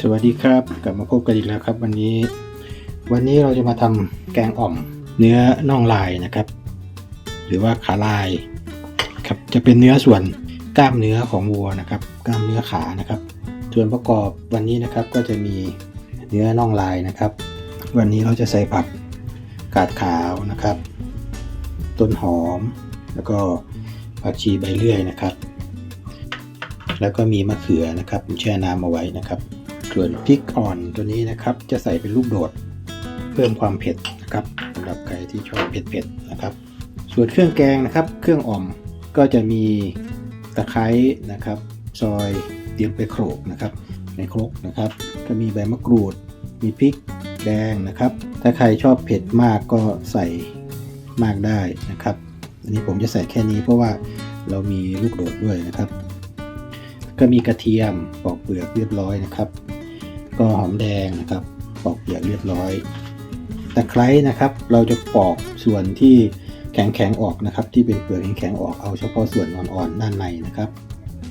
สวัสดีครับกลับมาพบกันอีกแล้วครับ วันนี้ วันนี้เราจะมาทำแกงอ่อม เนื้อน่องลายนะครับ หรือว่าขาลายครับจะเป็นเนื้อส่วนกล้ามเนื้อของวัวนะครับ กล้ามเนื้อขานะครับ ส่วนประกอบวันนี้นะครับก็จะมีเนื้อน่องลายนะครับ วันนี้เราจะใส่ผักกาดขาวนะครับ ต้นหอม แล้วก็ผักชีใบเลื่อยนะครับ แล้วก็มีมะเขือนะครับแช่น้ำเอาไว้นะครับ ส่วนพริกอ่อนตัวนี้นะครับ จะใส่เป็นลูกโดด เพิ่มความเผ็ดนะครับสำหรับใครที่ชอบเผ็ดๆนะครับ ส่วนเครื่องแกงนะครับ เครื่องอ่อมก็จะมีตะไคร้นะครับ ซอยเตรียมไปโขลกนะครับ ในครกนะครับ ก็มีใบมะกรูด มีพริกแดงนะครับ ถ้าใครชอบเผ็ดมากก็ใส่มากได้นะครับ อันนี้ผมจะใส่แค่นี้เพราะว่าเรามีลูกโดดด้วยนะครับ ก็มีกระเทียมปอกเปลือกเรียบร้อยนะครับ ก็หอมแดงนะครับปอกเปลือกเรียบร้อยตะไคร้นะครับ เราจะปอกส่วนที่แข็งๆออกนะครับ ที่เป็นเปลือกแข็งๆออกเอาเฉพาะส่วนอ่อนๆด้านในนะครับ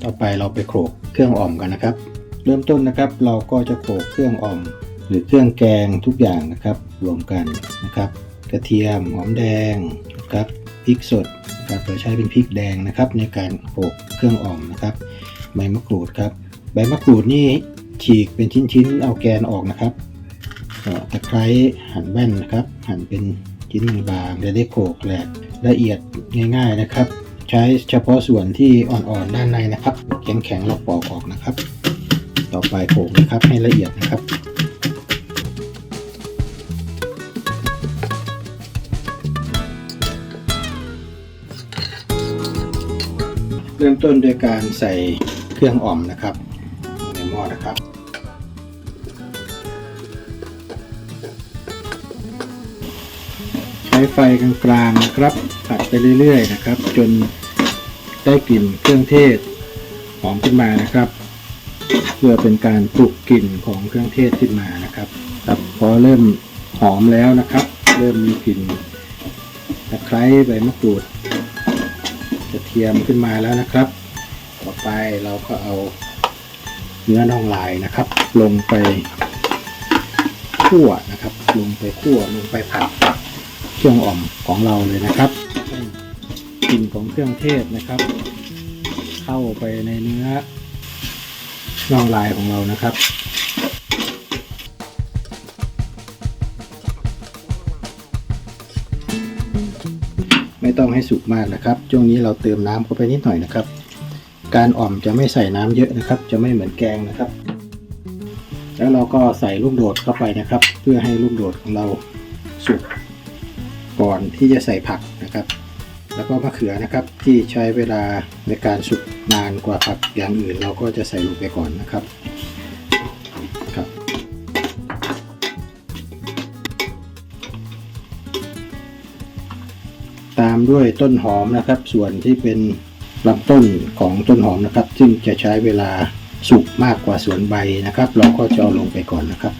ต่อไปเราไปโขลกเครื่องอ่อมกันนะครับ เริ่มต้นนะครับ เราก็จะโขลกเครื่องอ่อม หรือเครื่องแกงทุกอย่างนะครับรวมกันนะครับ กระเทียมหอมแดงนะครับพริกสดนะครับเราใช้เป็นพริกแดงนะครับ ในการโขลกเครื่องอ่อมนะครับ ใบมะกรูดครับ ใบมะกรูดนี่ ฉีกเป็นชิ้นๆ เอาแกนออกนะครับก็ตะไคร้หั่นแว่นนะครับ หั่นเป็นชิ้นบางๆจะได้โขกแหลกละเอียดง่าย ๆนะครับ ใช้เฉพาะส่วนที่อ่อนๆด้านในนะครับ แข็งๆเราปอกออกนะครับ ต่อไปโขกนะครับให้ละเอียดนะครับเริ่มต้นด้วยการใส่เครื่องอ่อมนะครับในหม้อนะครับ ช้ไฟกลางๆนะครับผัดไปเรื่อยๆนะครับ จนได้กลิ่นเครื่องเทศหอมขึ้นมานะครับ เพื่อเป็นการปลุกกลิ่นของเครื่องเทศขึ้นมานะครับครับพอเริ่มหอมแล้วนะครับ เริ่มมีกลิ่นตะไคร้ใบมะกรูดกระเทียมขึ้นมาแล้วนะครับ ต่อไปเราก็เอาเนื้อน่องลายนะครับ ลงไปคั่วนะครับ ลงไปคั่วลงไปผัด เครื่องอ่อมของเราเลยนะครับกลิ่นของเครื่องเทศนะครับ เข้าไปในเนื้อน่องลายของเรานะครับไม่ต้องให้สุกมากนะครับ ช่วงนี้เราเติมน้ำเข้าไปนิดหน่อยนะครับ การอ่อมจะไม่ใส่น้ำเยอะนะครับ จะไม่เหมือนแกงนะครับ แล้วเราก็ใส่ลูกโดดเข้าไปนะครับ เพื่อให้ลูกโดดของเราสุก ก่อนที่จะใส่ผักนะครับ แล้วก็มะเขือนะครับที่ใช้เวลาในการสุกนานกว่าผักอย่างอื่น เราก็จะใส่ลงไปก่อนนะครับครับ ตามด้วยต้นหอมนะครับ ส่วนที่เป็นลำต้นของต้นหอมนะครับ ซึ่งจะใช้เวลาสุกมากกว่าส่วนใบนะครับ เราก็จะเอาลงไปก่อนนะครับ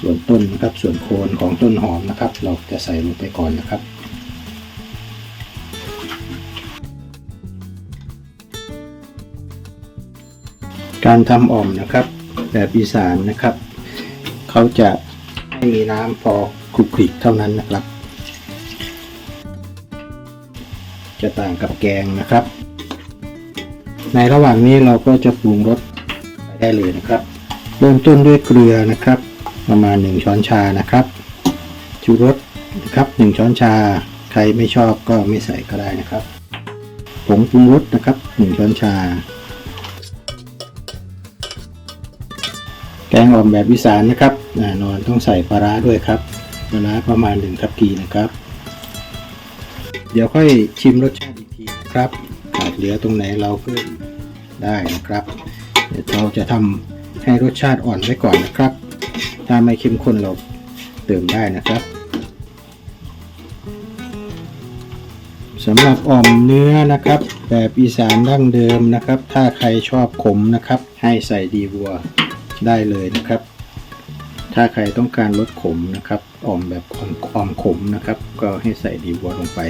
ส่วนต้นนะครับส่วนโคนของต้นหอมนะครับ เราจะใส่ลงไปก่อนนะครับการทำอ่อมนะครับ แบบอีสานนะครับ เขาจะให้มีน้ำพอคลุกคลิกเท่านั้นนะครับ จะต่างกับแกงนะครับ ในระหว่างนี้เราก็จะปรุงรสไปได้เลยนะครับ เริ่มต้นด้วยเกลือนะครับ ประมาณ 1 ช้อนชานะครับชูรสนะครับ 1 ช้อนชา ใครไม่ชอบก็ไม่ใส่ก็ได้นะครับผงปรุงรสนะครับ 1 ช้อนชา แกงอ่อมแบบอีสานนะครับแน่นอนต้องใส่ปลาร้าด้วยครับปลาร้าประมาณ1ทัพพีนะครับ เดี๋ยวค่อยชิมรสชาติอีกทีนะครับขาดเหลือตรงไหนเราเพิ่มได้นะครับ เดี๋ยวเราจะทำให้รสชาติอ่อนไว้ก่อนนะครับ ถ้าไม่เข้มข้นเราเติมได้นะครับสำหรับอ่อมเนื้อนะครับ แบบอีสานดั้งเดิมนะครับ ถ้าใครชอบขมนะครับ ให้ใส่ดีวัวได้เลยนะครับ ถ้าใครต้องการลดขมนะครับอ่อมแบบอ่อมอ่อมขมนะครับ ก็ให้ใส่ดีวัวลงไป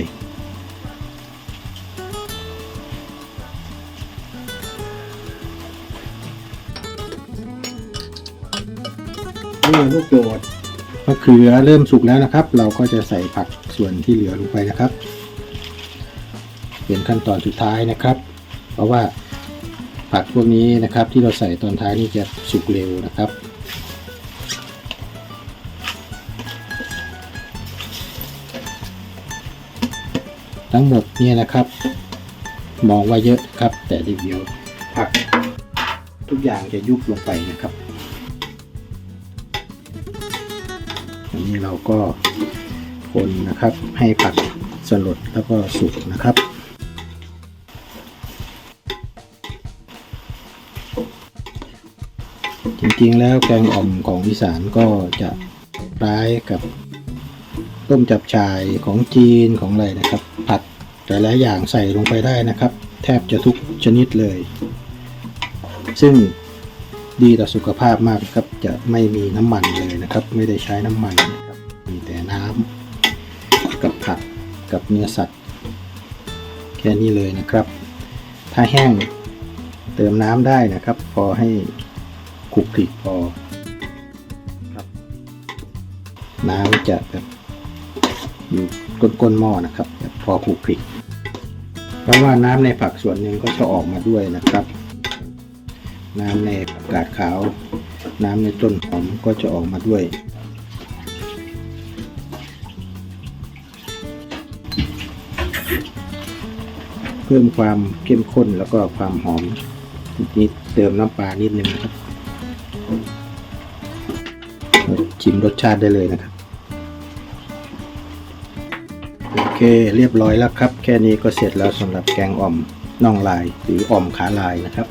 นี่ลูกโดดมะเขือเริ่มสุกแล้วนะครับ เราก็จะใส่ผักส่วนที่เหลือลงไปนะครับ เป็นขั้นตอนสุดท้ายนะครับ เพราะว่าผักพวกนี้นะครับ ที่เราใส่ตอนท้ายนี่จะสุกเร็วนะครับทั้งหมดเนี่ยนะครับ มองว่าเยอะครับ แต่เดี๋ยวผักทุกอย่างจะยุบลงไปนะครับ นี้เราก็คนนะครับให้ผักสลดแล้วก็สุกนะครับ จริงๆแล้วแกงอ่อมของอีสานก็จะคล้ายกับต้มจับชายของจีนของอะไรนะครับ ผัดแต่ละอย่างใส่ลงไปได้นะครับ แทบจะทุกชนิดเลย ซึ่ง ดีต่อสุขภาพมากครับ จะไม่มีน้ำมันเลยนะครับ ไม่ได้ใช้น้ำมันนะครับ มีแต่น้ำกับผักกับเนื้อสัตว์ แค่นี้เลยนะครับ ถ้าแห้งเติมน้ำได้นะครับ พอให้คลุกคลิกพอครับ น้ำจะแบบอยู่ก้นๆหม้อนะครับแบบพอคลุกคลิกเพราะว่าน้ำในผักส่วนหนึ่งก็จะออกมาด้วยนะครับ น้ำในผักกาดขาว น้ำในต้นหอมก็จะออกมาด้วย เพิ่มความเข้มข้นแล้วก็ความหอมนิดเติมน้ำปลานิดนึงนะครับ ชิมรสชาติได้เลยนะครับ โอเคเรียบร้อยแล้วครับ แค่นี้ก็เสร็จแล้วสำหรับแกงอ่อมน่องลายหรืออ่อมขาลายนะครับ